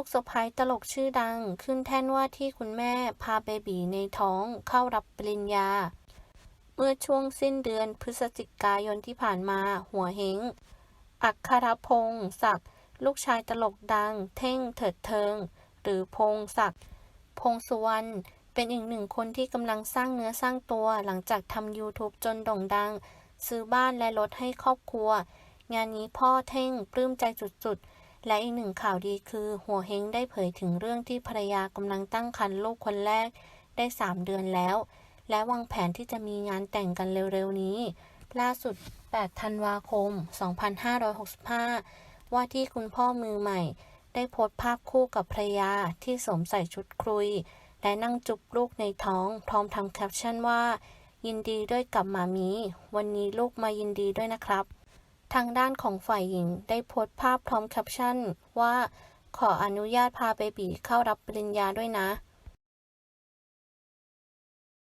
ลูกสะใภ้ตลกชื่อดัง ขึ้นแท่นว่าที่คุณแม่พาเบบีในท้องเข้ารับปริญญา เมื่อช่วงสิ้นเดือนพฤศจิกายนที่ผ่านมาหัวเฮงอัครพงศ์ศักดิ์ลูกชายตลกดัง เท่งเถิดเทิง หรือพงศักดิ์พงศ์สุวรรณเป็นอีกหนึ่งคนที่กำลังสร้างเนื้อสร้างตัวหลังจากทำ YouTube จนโด่งดัง ซื้อบ้านและรถให้ครอบครัว งานนี้พ่อเท่งปลื้มใจสุดๆ และอีกหนึ่งข่าวดีคือ หัวเฮงได้เผยถึงเรื่องที่ภรรยากำลังตั้งครรภ์ลูกคนแรกได้ 3 เดือนแล้ว และวางแผนที่จะมีงานแต่งกันเร็วๆนี้ ล่าสุด 8 ธันวาคม 2565 ว่าที่คุณพ่อมือใหม่ ได้โพสต์ภาพคู่กับภรรยาที่สวมใส่ชุดครุย และนั่งจุบลูกในท้อง พร้อมทำแคปชั่นว่า ยินดีด้วยกับหมามี วันนี้ลูกมายินดีด้วยนะครับ ทางด้านของฝ่ายหญิงได้โพสต์ภาพพร้อมแคปชั่นว่า ขออนุญาตพาเบบีเข้ารับปริญญาด้วยนะ